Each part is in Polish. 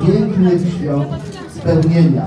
pięknych świąt spełnienia.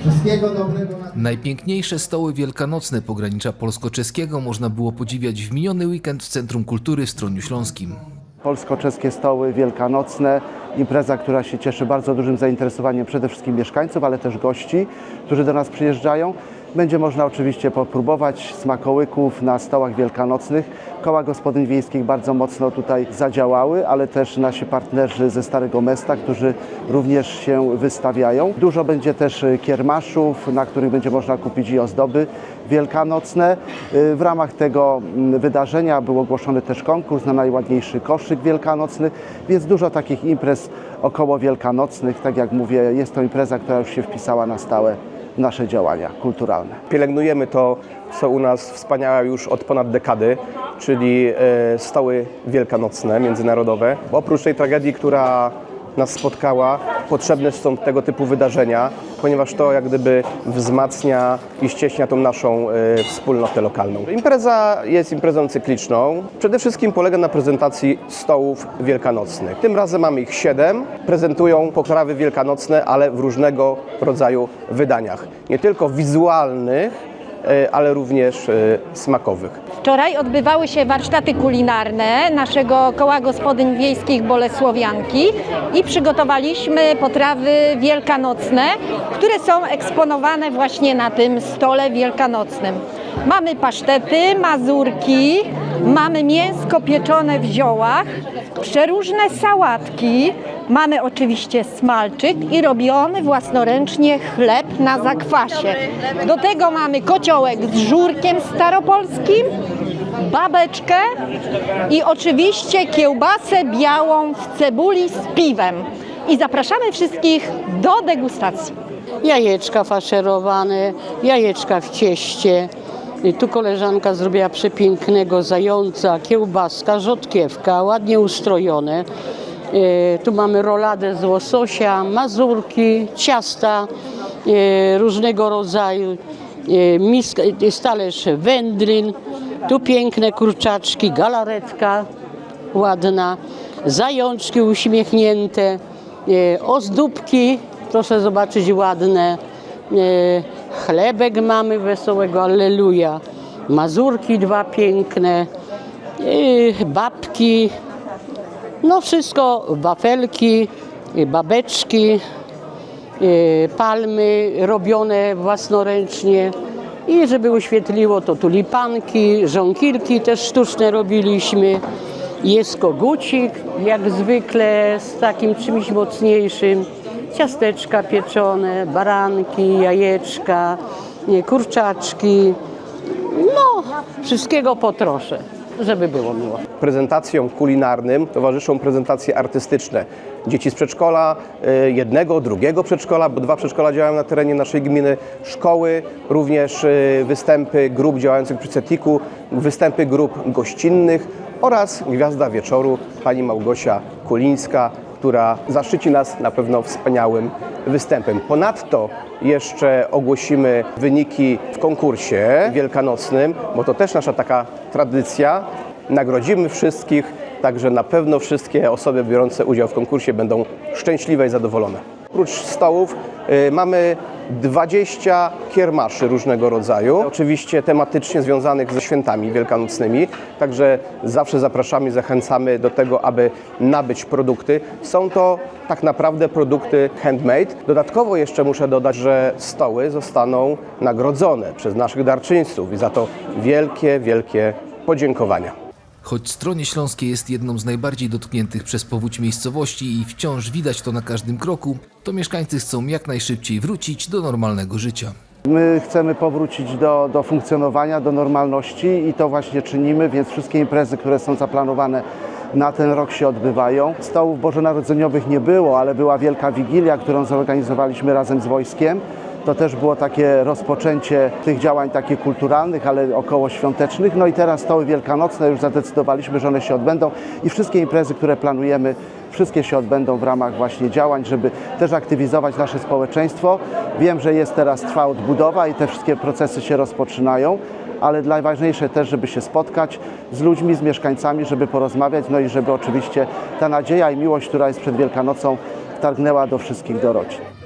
Wszystkiego dobrego na Najpiękniejsze stoły wielkanocne pogranicza polsko-czeskiego można było podziwiać w miniony weekend w Centrum Kultury w Stroniu Śląskim. Polsko-czeskie stoły wielkanocne, impreza, która się cieszy bardzo dużym zainteresowaniem przede wszystkim mieszkańców, ale też gości, którzy do nas przyjeżdżają. Będzie można oczywiście popróbować smakołyków na stołach wielkanocnych. Koła gospodyń wiejskich bardzo mocno tutaj zadziałały, ale też nasi partnerzy ze Starego Mesta, którzy również się wystawiają. Dużo będzie też y, kiermaszów, na których będzie można kupić i ozdoby wielkanocne. Y, W ramach tego mm, wydarzenia był ogłoszony też konkurs na najładniejszy koszyk wielkanocny, więc dużo takich imprez około wielkanocnych. Tak jak mówię, jest to impreza, która już się wpisała na stałe nasze działania kulturalne. Pielęgnujemy to, co u nas wspaniałe już od ponad dekady, czyli e, stoły wielkanocne, międzynarodowe. Oprócz tej tragedii, która nas spotkała, potrzebne są tego typu wydarzenia, ponieważ to jak gdyby wzmacnia i ścieśnia tą naszą e, wspólnotę lokalną. Impreza jest imprezą cykliczną. Przede wszystkim polega na prezentacji stołów wielkanocnych. Tym razem mamy ich siedem. Prezentują potrawy wielkanocne, ale w różnego rodzaju wydaniach. Nie tylko wizualnych, ale również e, smakowych. Wczoraj odbywały się warsztaty kulinarne naszego koła gospodyń wiejskich Bolesłowianki i przygotowaliśmy potrawy wielkanocne, które są eksponowane właśnie na tym stole wielkanocnym. Mamy pasztety, mazurki, mamy mięsko pieczone w ziołach, przeróżne sałatki, mamy oczywiście smalczyk i robiony własnoręcznie chleb na zakwasie. Do tego mamy kociołek z żurkiem staropolskim, babeczkę i oczywiście kiełbasę białą w cebuli z piwem. I zapraszamy wszystkich do degustacji. jajeczka faszerowane, jajeczka w cieście. I Tu koleżanka zrobiła przepięknego zająca, kiełbaska, rzodkiewka, ładnie ustrojone. E, Tu mamy roladę z łososia, mazurki, ciasta e, różnego rodzaju, e, miska, talerz wędlin, tu piękne kurczaczki, galaretka ładna, zajączki uśmiechnięte, ozdóbki, proszę zobaczyć, ładne, chlebek mamy wesołego, alleluja, mazurki dwa piękne, babki, no wszystko, wafelki, babeczki, palmy robione własnoręcznie i żeby uświetliło to tulipanki, żonkilki też sztuczne robiliśmy. Jest kogucik, jak zwykle z takim czymś mocniejszym. Ciasteczka pieczone, baranki, jajeczka, kurczaczki. No, wszystkiego po trosze, żeby było miło. Prezentacjom kulinarnym towarzyszą prezentacje artystyczne. Dzieci z przedszkola, y, jednego, drugiego przedszkola, bo dwa przedszkola działają na terenie naszej gminy, szkoły, również y, występy grup działających przy CETIK-u, występy grup gościnnych oraz Gwiazda Wieczoru, pani Małgosia Kulińska, która zaszczyci nas na pewno wspaniałym występem. Ponadto jeszcze ogłosimy wyniki w konkursie wielkanocnym, bo to też nasza taka tradycja. Nagrodzimy wszystkich, także na pewno wszystkie osoby biorące udział w konkursie będą szczęśliwe i zadowolone. Oprócz stołów y, mamy 20 kiermaszy różnego rodzaju, oczywiście tematycznie związanych ze świętami wielkanocnymi, także zawsze zapraszamy zachęcamy do tego, aby nabyć produkty. Są to tak naprawdę produkty handmade. Dodatkowo jeszcze muszę dodać, że stoły zostaną nagrodzone przez naszych darczyńców i za to wielkie, wielkie podziękowania. Choć Stronie Śląskie jest jedną z najbardziej dotkniętych przez powódź miejscowości i wciąż widać to na każdym kroku, to mieszkańcy chcą jak najszybciej wrócić do normalnego życia. My chcemy powrócić do, do funkcjonowania, do normalności i to właśnie czynimy, więc wszystkie imprezy, które są zaplanowane na ten rok się odbywają. Stołów bożonarodzeniowych nie było, ale była wielka wigilia, którą zorganizowaliśmy razem z wojskiem. To też było takie rozpoczęcie tych działań takich kulturalnych, ale około świątecznych. No i teraz stoły wielkanocne już zadecydowaliśmy, że one się odbędą i wszystkie imprezy, które planujemy, wszystkie się odbędą w ramach właśnie działań, żeby też aktywizować nasze społeczeństwo. Wiem, że jest teraz trwa odbudowa i te wszystkie procesy się rozpoczynają, ale najważniejsze też, żeby się spotkać z ludźmi, z mieszkańcami, żeby porozmawiać, no i żeby oczywiście ta nadzieja i miłość, która jest przed Wielkanocą, wtargnęła do wszystkich do.